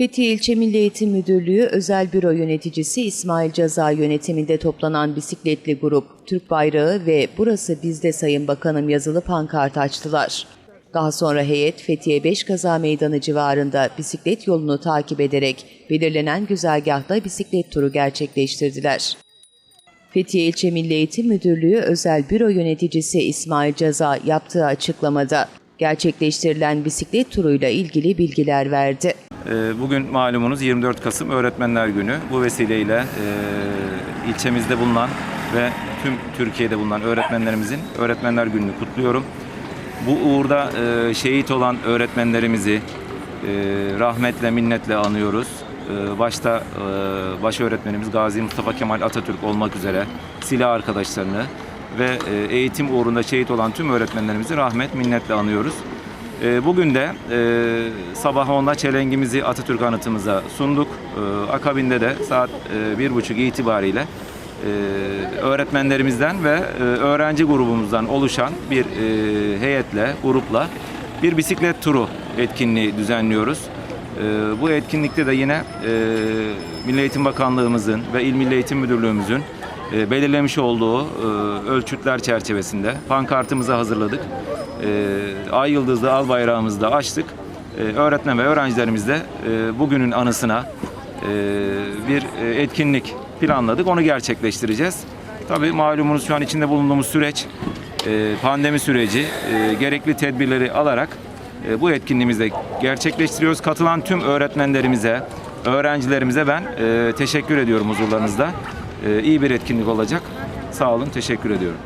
Fethiye İlçe Milli Eğitim Müdürlüğü Özel Büro Yöneticisi İsmail Caza yönetiminde toplanan bisikletli grup, Türk bayrağı ve Burası Bizde Sayın Bakanım yazılı pankart açtılar. Daha sonra heyet Fethiye 5 Kaza Meydanı civarında bisiklet yolunu takip ederek belirlenen güzergahta bisiklet turu gerçekleştirdiler. Fethiye İlçe Milli Eğitim Müdürlüğü Özel Büro Yöneticisi İsmail Caza yaptığı açıklamada gerçekleştirilen bisiklet turuyla ilgili bilgiler verdi. Ee, Bugün malumunuz 24 Kasım Öğretmenler Günü. Bu vesileyle e, ilçemizde bulunan ve tüm Türkiye'de bulunan öğretmenlerimizin Öğretmenler Günü'nü kutluyorum. Bu uğurda e, şehit olan öğretmenlerimizi e, rahmetle, minnetle anıyoruz. Başta baş öğretmenimiz Gazi Mustafa Kemal Atatürk olmak üzere silah arkadaşlarını ve eğitim uğrunda şehit olan tüm öğretmenlerimizi rahmet, minnetle anıyoruz. E, Bugün de e, sabah 10'da çelengimizi Atatürk anıtımıza sunduk. E, Akabinde de saat e, bir buçuk itibariyle e, öğretmenlerimizden ve e, öğrenci grubumuzdan oluşan bir e, heyetle, grupla bir bisiklet turu etkinliği düzenliyoruz. E, Bu etkinlikte de yine e, Milli Eğitim Bakanlığımızın ve İl Milli Eğitim Müdürlüğümüzün e, belirlemiş olduğu e, ölçütler çerçevesinde pankartımızı hazırladık. E, Ay yıldızlı al bayrağımızı da açtık. Öğretmen ve öğrencilerimiz de bugünün anısına bir etkinlik planladık. Onu gerçekleştireceğiz. Tabii malumunuz şu an içinde bulunduğumuz süreç pandemi süreci gerekli tedbirleri alarak e, bu etkinliğimizi de gerçekleştiriyoruz. Katılan tüm öğretmenlerimize, öğrencilerimize ben teşekkür ediyorum huzurlarınızda. E, iyi bir etkinlik olacak. Sağ olun, teşekkür ediyorum.